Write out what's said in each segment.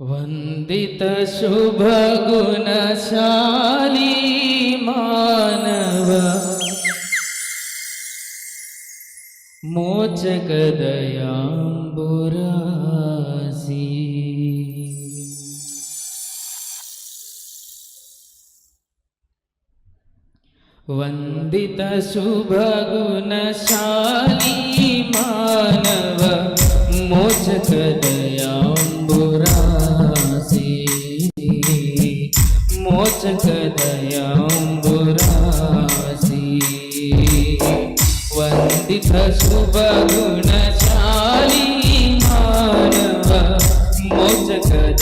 वन्दितशुभगुणशाली मानव। मोचकदयाम्बुरासि। कदयाम्बुरसी वन्दित शुभगुणशाली मानव। मोचकदया वन्दित शुभगुणशाली मानव, मोचकदयाम्बुरासि।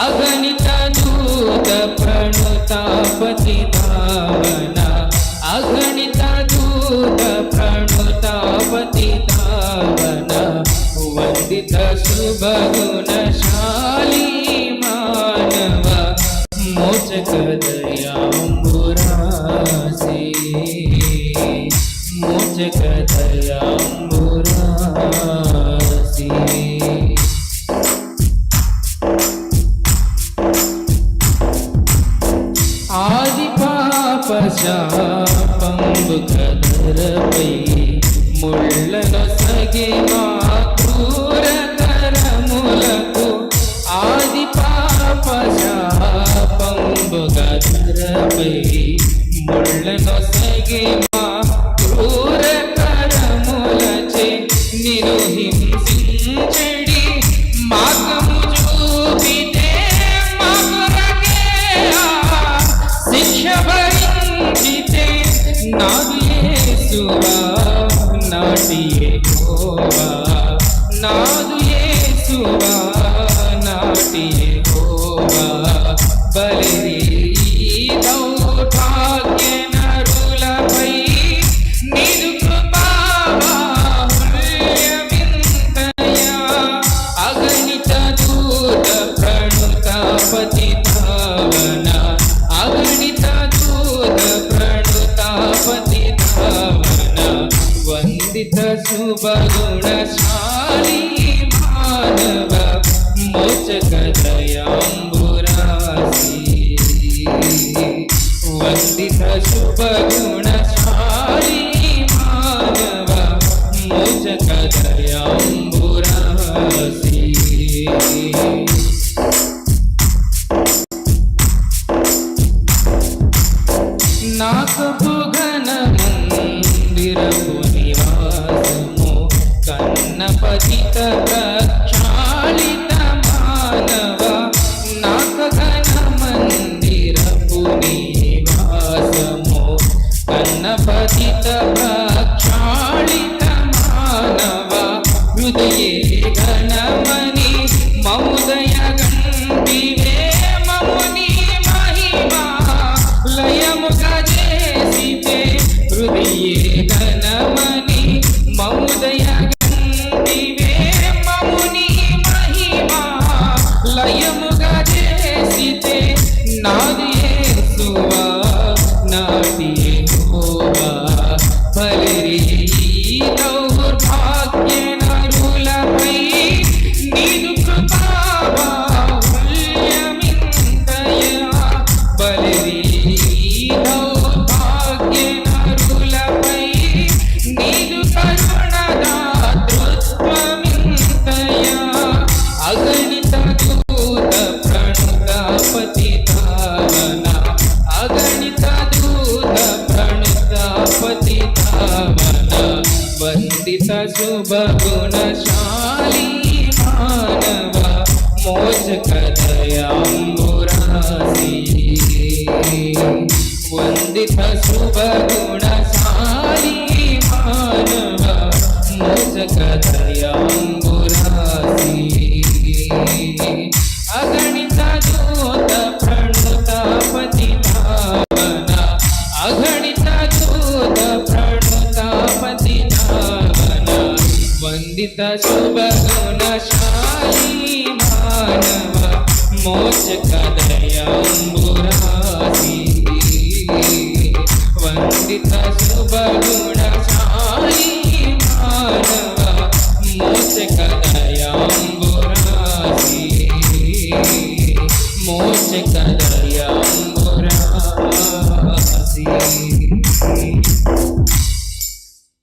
अगणित दूत प्रणुतापति धावना अगणित दूत प्रणुतापति धावना वन्दित शुभगुणशाली मानव, मोचकदयाम्बुरासि। జగతయాంబురాసి ఆది పాప శాపంబు కదరపై ముళ్ళను సగి మా క్రూర తరములకు ఆది పాప శాపంబు కదరపై ముళ్ళను సగి మా నాటి యెహోవా. నాదు சுபித சுபகுணசாலி மாதவ హృదయే ఘనమని మౌదయ వందిత శుభగుణశాలి మానవ మోచకదయాంబురాసి వందిత శుభగుణశాలి మానవ మోచకదయాంబురాసి అగణిత నిందిత శుభగుణ శాలి మానవ మోచక దయాంబురాసి వందిత శుభగుణ శాలి మానవ మోచక దయాంబురాసి మోచక